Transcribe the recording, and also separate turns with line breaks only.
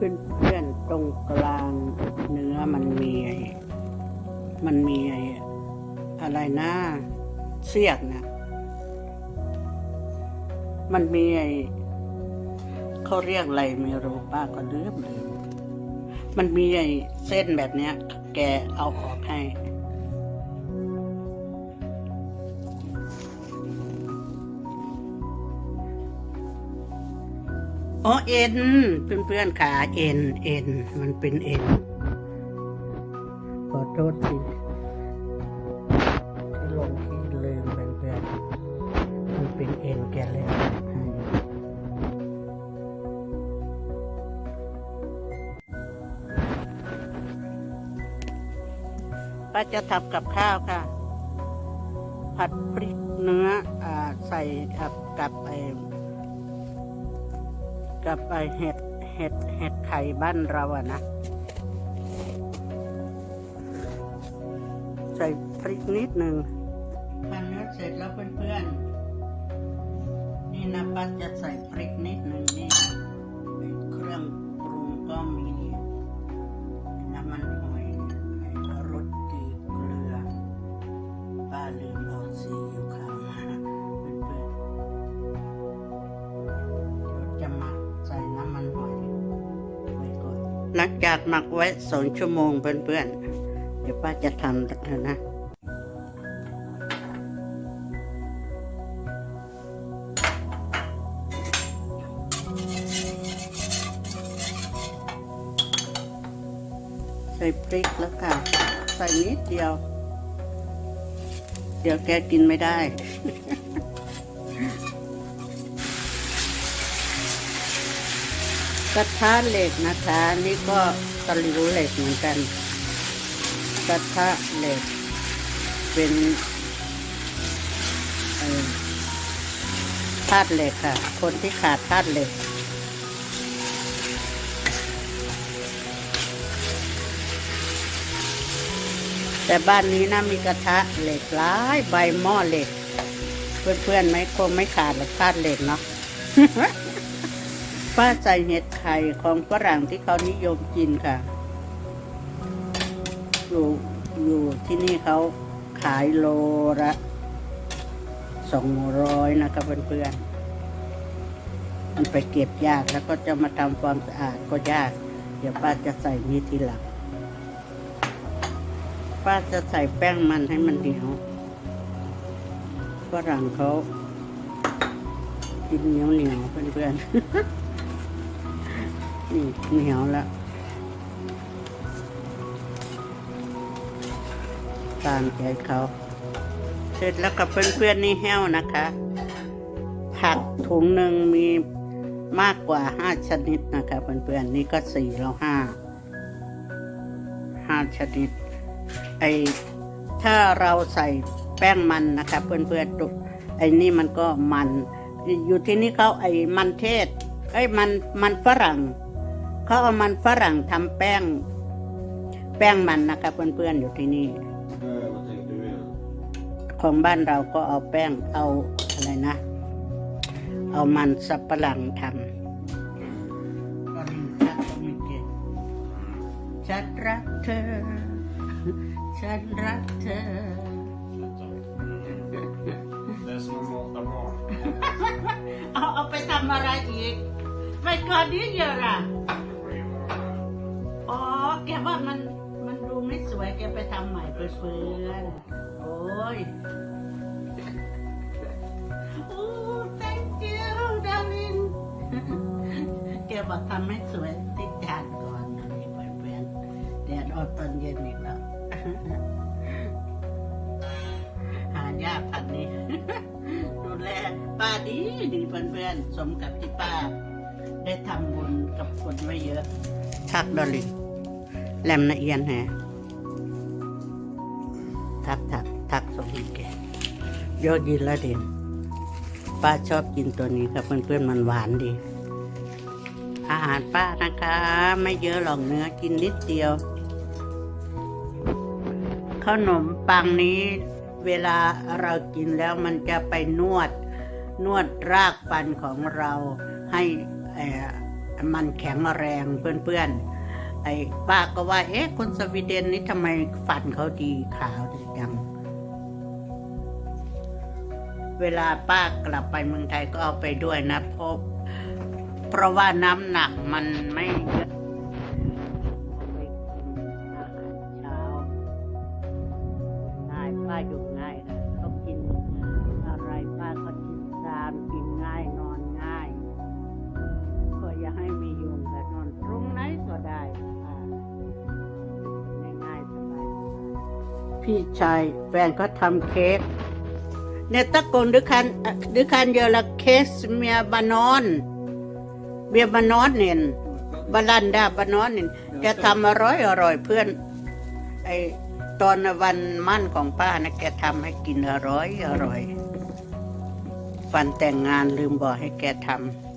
เพื่อนๆตรงกลางเนื้อมันมีไอ้มันมีไอ้อะไรนะเสียกนะมันมีไอ้เขาเรียกอะไรไม่รู้ป้าก็ลืมลืมมันมีไอ้เส้นแบบเนี้ย แกเอาออกให้ อ๋อเอ็นเพื่อนๆขาเอ็นเอ็นมันเป็นเอ็นขอโทษทีที่ลงที่ลืมเพื่อนๆมันเป็นเอ็นแกแล้วให้ป้าจะทำกับข้าวค่ะ ผัดพริกเนื้ออใส่กับกับไอ กับไอเห็ดเห็ดเห็ดไข่บ้านเราอะนะ ใส่พริกนิดหนึ่งพันเนื้อเสร็จแล้วเพื่อนๆ นี่นะป้าจะใส่พริกนิดหนึ่งนี่ หลังจากหมักไว้สองชั่วโมงเพื่อนๆ เดี๋ยวป้าจะทำแล้วนะใส่พริกแล้วค่ะ ใส่นิดเดียว เดี๋ยวแกกินไม่ได้ ระทะเหล็กนะคะ นี่ก็ตะลิวเหล็กเหมือนกัน กระทะเหล็ก เป็นธาตุเหล็กค่ะ คนที่ขาดธาตุเหล็ก แต่บ้านนี้นะมีกระทะเหล็กหลายใบหม้อเหล็ก เพื่อนๆไหมคงไม่ขาดหรอกธาตุเหล็กเนาะ ป้าใส่เห็ดไข่ของฝรั่งที่เขานิยมกินค่ะ อยู่อยู่ที่นี่เขาขายโลละสองร้อยนะคะเพื่อนๆ มันไปเก็บยากแล้วก็จะมาทำความสะอาดก็ยาก เดี๋ยวป้าจะใส่นี้ทีหลัง ป้าจะใส่แป้งมันให้มันเหนียวฝรั่งเขากินเหนียวเหนียวๆเพื่อนๆ นี่เหนียวแล้วตามใจเขา เสร็จแล้วกับเพื่อนๆนี่แห้วนะคะ ผักถุงหนึ่งมีมากกว่าห้าชนิดนะคะเพื่อนๆนี่ก็สี่แล้วห้าห้าชนิดไอถ้าเราใส่แป้งมันนะคะเพื่อนๆตุไอนี่มันก็มัน อยู่ที่นี่เขาไอมันเทศไอมันมันฝรั่ง เขาเอามันฝรั่งทำแป้ง แป้งมันนะคะเพื่อนๆอยู่ที่นี่
Eh, vad tänkte du göra?
ของบ้านเราก็เอาแป้งเอาอะไรนะ เอามันสับปะหลังทำก็นี่ชัดก็ไม่เก่งฉันรักเธอ ฉันรักเธอ
Det är som att mata barn.
เอาเอาไปทำอะไรอีก ไปก่อนนี้เยอะอะอ๋อ แกว่ามันมันดูไม่สวยแกไปทำใหม่ไปเฟือนโอ้ย โอ้ thank you darling แกบอกทำให้สวยติดจานก่อนนี่เพื่อนๆแดดออกตอนเย็นอีกแล้ว หายากพันนี้ ดูแลป้าดีดีเพื่อนๆ สมกับที่ป้า ได้ทำบุญกับคนไว้เยอะทักดอลลิง แหลมละเอียดแฮทักทักทักสมแกยอดยินละเด่นป้าชอบกินตัวนี้ครับเพื่อนๆมันหวานดี อาหารป้านะคะ ไม่เยอะหรอกเนื้อกินนิดเดียวขนมปังนี้เวลาเรากินแล้วมันจะไปนวด นวดรากฟันของเราให้มันแข็งแรงเพื่อนๆ อ้ป้าก็ว่า เอ๊ะ คนสวีเดนนี่ทำไมฟันเขาดีขาวดีจัง เวลาป้ากลับไปเมืองไทยก็เอาไปด้วยนะเพราะเพราะว่าน้ำหนักมันไม่เยอะ พี่ชาย แฟนก็ทำเค้กเนี่ยตะกนด้วยคันด้วยคันเยอะละเคสเมียบานอนเบียบานอนเนี่ยบาลันดาบานอนเนี่ยแกทำอร่อยอร่อยเพื่อนไอตอนวันมั่นของป้านะแกทำให้กินอร่อยอร่อยฟันแต่งงานลืมบอกให้แกทำ